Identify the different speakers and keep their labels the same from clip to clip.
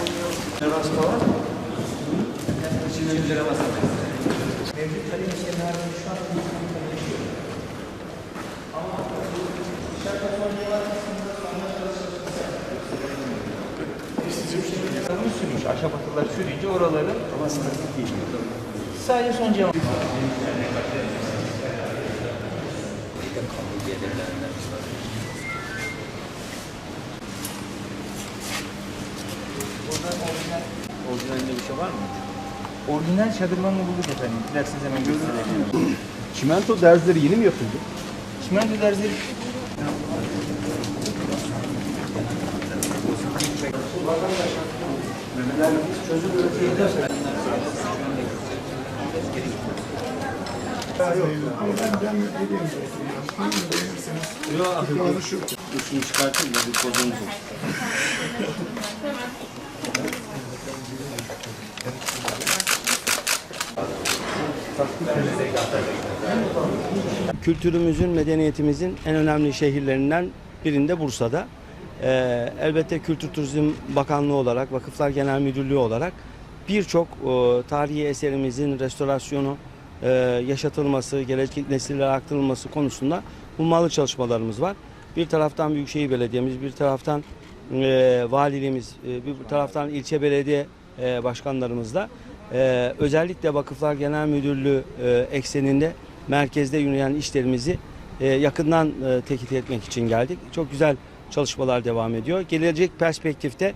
Speaker 1: olmuyor. Teras falan. Şimdi üzere basamayız.
Speaker 2: Mevcut tarih kenarında şu an bir sıkıntı yaşıyor. Ama şarkı sonralar kısmında sonra çalışması
Speaker 1: Tanımı sürüş, aşamatılar sürünce oraların ama statik değil.
Speaker 2: Sadece son cevap.
Speaker 1: Orijinalinde bir şey var mı?
Speaker 2: Orijinal şadırvanını bulduk efendim. Dilerseniz hemen gösterelim.
Speaker 3: Çimento derzleri yeni mi yapıldı?
Speaker 2: Çimento derzleri
Speaker 1: Şunu çıkartayım da bir pozumuz olsun.
Speaker 4: Kültürümüzün, medeniyetimizin en önemli şehirlerinden birinde Bursa'da. Ee, elbette Kültür Turizm Bakanlığı olarak, Vakıflar Genel Müdürlüğü olarak birçok e, tarihi eserimizin restorasyonu, e, yaşatılması, gelecek nesillere aktarılması konusunda hummalı çalışmalarımız var. Bir taraftan Büyükşehir Belediye'miz, bir taraftan e, valiliğimiz, e, bir taraftan ilçe belediye e, başkanlarımızla e, özellikle Vakıflar Genel Müdürlüğü e, ekseninde merkezde yürüyen işlerimizi e, yakından e, tekit etmek için geldik. Çok güzel çalışmalar devam ediyor. Gelecek perspektifte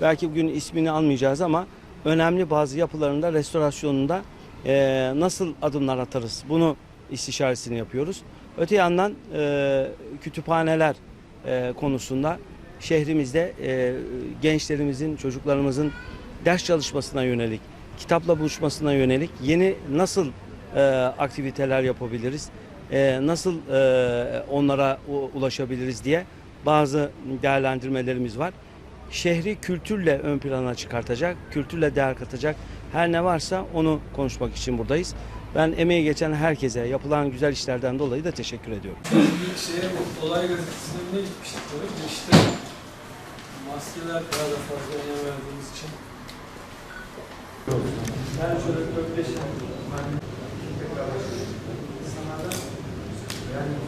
Speaker 4: belki bugün ismini almayacağız ama önemli bazı yapılarında restorasyonunda e, nasıl adımlar atarız bunu istişaresini yapıyoruz. Öte yandan e, kütüphaneler e, konusunda şehrimizde e, gençlerimizin, çocuklarımızın ders çalışmasına yönelik, kitapla buluşmasına yönelik yeni nasıl e, aktiviteler yapabiliriz, e, nasıl e, onlara ulaşabiliriz diye bazı değerlendirmelerimiz var. Şehri kültürle ön plana çıkartacak, kültürle değer katacak her ne varsa onu konuşmak için buradayız. Ben emeği geçen herkese yapılan güzel işlerden dolayı da teşekkür ediyorum.
Speaker 5: Bir şeye olay gazetesine ne gitmiştik işte maskeler daha da fazla önem verdiğimiz için. Ben şöyle 4-5 yani